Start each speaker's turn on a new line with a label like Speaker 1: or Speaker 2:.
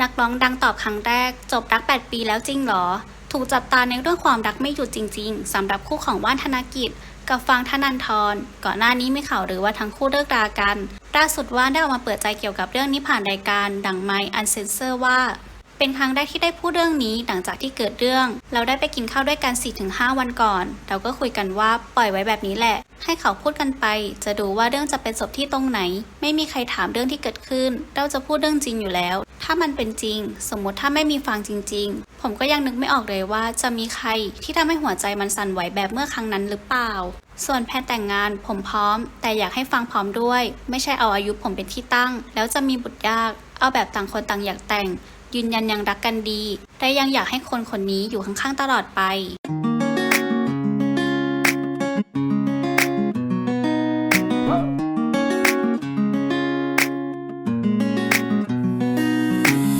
Speaker 1: นักร้องดังตอบครั้งแรก จบรัก 8 ปีแล้วจริงหรอ ถูกจับตาในเรื่องความรักไม่หยุดจริง ๆสำหรับคู่ของว่านธนกิจ กับฟางธนันทร ก่อนหน้านี้ไม่ข่าวหรือว่าทั้งคู่เลิกรากันล่าสุดว่านได้ออกมาเปิดใจเกี่ยวกับเรื่องนี้ผ่านรายการ ดังไมอันเซนเซอร์ว่า เป็นครั้งแรกที่ได้พูดเรื่องนี้หลังจากที่เกิดเรื่อง เราได้ไปกินข้าวด้วยกัน 4-5 วันก่อน เราก็คุยกันว่าปล่อยไว้แบบนี้แหละ ให้เขาพูดกันไป จะดูว่าเรื่องจะเป็นจบที่ตรงไหน ไม่มีใครถามเรื่องที่เกิดขึ้น เราจะพูดเรื่องจริงอยู่แล้ว ถ้ามันเป็นจริง สมมติถ้าไม่มีฟังจริง ๆ ผมก็ยังนึกไม่ออกเลยว่าจะมีใครที่ทำให้หัวใจมันสั่นไหวแบบเมื่อครั้งนั้นหรือเปล่า ส่วนแพทย์แต่งงานผมพร้อม แต่อยากให้ฟังพร้อมด้วย ไม่ใช่เอาอายุผมเป็นที่ตั้ง แล้วจะมีบุตรยาก เอาแบบต่างคนต่างอยากแต่ง ยืนยันยังรักกันดี แต่ยังอยากให้คนคนนี้อยู่ข้างๆตลอดไป